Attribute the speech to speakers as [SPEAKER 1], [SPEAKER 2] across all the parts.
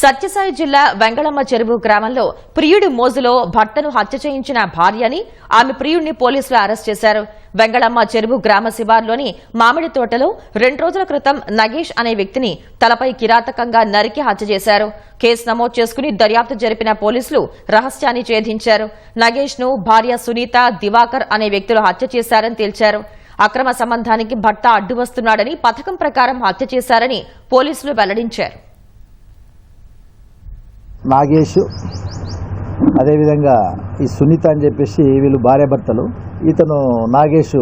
[SPEAKER 1] సత్యసాయి జిల్లా వెంగళమ్మ చెరువు గ్రామంలో ప్రియుడి మోజులో భర్తను హత్య చేయించిన భార్యని ఆమె ప్రియుడిని పోలీసులు అరెస్ట్ చేశారు. వెంగళమ్మ చెరువు గ్రామ శివార్లోని మామిడి తోటలో రెండు రోజుల క్రితం నగేష్ అనే వ్యక్తిని తలపై కిరాతకంగా నరికి హత్య చేశారు. కేసు నమోదు చేసుకుని దర్యాప్తు జరిపిన పోలీసులు రహస్యాన్ని ఛేదించారు. నగేష్ను భార్య సునీత దివాకర్ అనే వ్యక్తులు హత్య చేశారని తేల్చారు. అక్రమ సంబంధానికి భర్త అడ్డు వస్తున్నాడని పథకం ప్రకారం హత్య చేశారని పోలీసులు వెల్లడించారు.
[SPEAKER 2] నాగేష్ అదేవిధంగా ఈ సునీత అని చెప్పేసి వీళ్ళు భార్యాభర్తలు ఇతను నాగేష్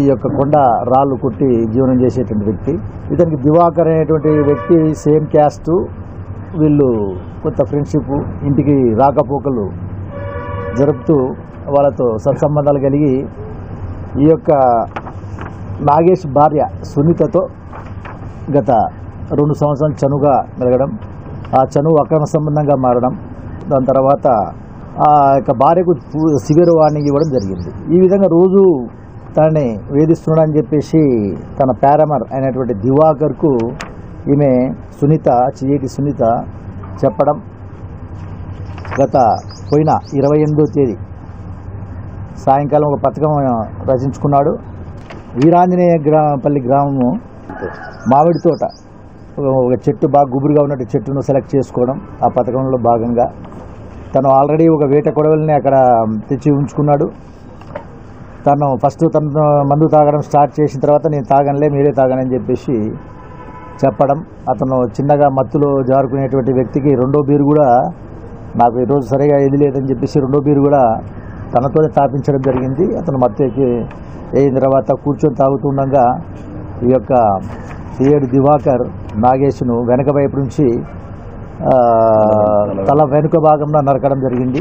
[SPEAKER 2] ఈ యొక్క కొండ రాళ్ళు కొట్టి జీవనం చేసేటువంటి వ్యక్తి. ఇతనికి దివాకర్ అనేటువంటి వ్యక్తి సేమ్ క్యాస్ట్. వీళ్ళు కొత్త ఫ్రెండ్షిప్ ఇంటికి రాకపోకలు జరుపుతూ వాళ్ళతో సత్సంబంధాలు కలిగి ఈ యొక్క నాగేష్ భార్య సునీతతో గత రెండు సంవత్సరాలు చనువుగా మెలగడం ఆ చనువు అక్రమ సంబంధంగా మారడం దాని తర్వాత ఆ యొక్క భార్యకు సివియర్ వార్నింగ్ ఇవ్వడం జరిగింది. ఈ విధంగా రోజు తనని వేధిస్తున్నాడని చెప్పేసి తన పారమర్ అయినటువంటి దివాకర్కు ఈమె సునీత చియేటి సునీత చెప్పడం గత పోయిన ఇరవై ఎనిమిదో తేదీ. సాయంకాలం ఒక పథకం రచించుకున్నాడు. వీరాంజనేయ గ్రామపల్లి గ్రామము మామిడి తోట. ఒక- చెట్టు బాగా గుబురుగా ఉన్నట్టు చెట్టును సెలెక్ట్ చేసుకోవడం ఆ పథకంలో భాగంగా. తను ఆల్రెడీ ఒక వేట కొడవలిని అక్కడ తెచ్చి ఉంచుకున్నాడు. తను ఫస్ట్ తను మందు తాగడం స్టార్ట్ చేసిన తర్వాత నేను తాగనులే మీరే తాగనని చెప్పేసి చెప్పడం. అతను చిన్నగా మత్తులో జారుకునేటువంటి వ్యక్తికి రెండో బీరు కూడా నాకు ఈరోజు సరిగా ఇది లేదని చెప్పేసి రెండో బీరు కూడా తనతోనే తాపించడం జరిగింది. అతను మత్తు ఎక్కి అయిన తర్వాత కూర్చొని తాగుతుండగా ఈ యొక్క సీఎడు దివాకర్ నాగేష్ను వెనక వైపు నుంచి తల వెనుక భాగంలో నరకడం జరిగింది.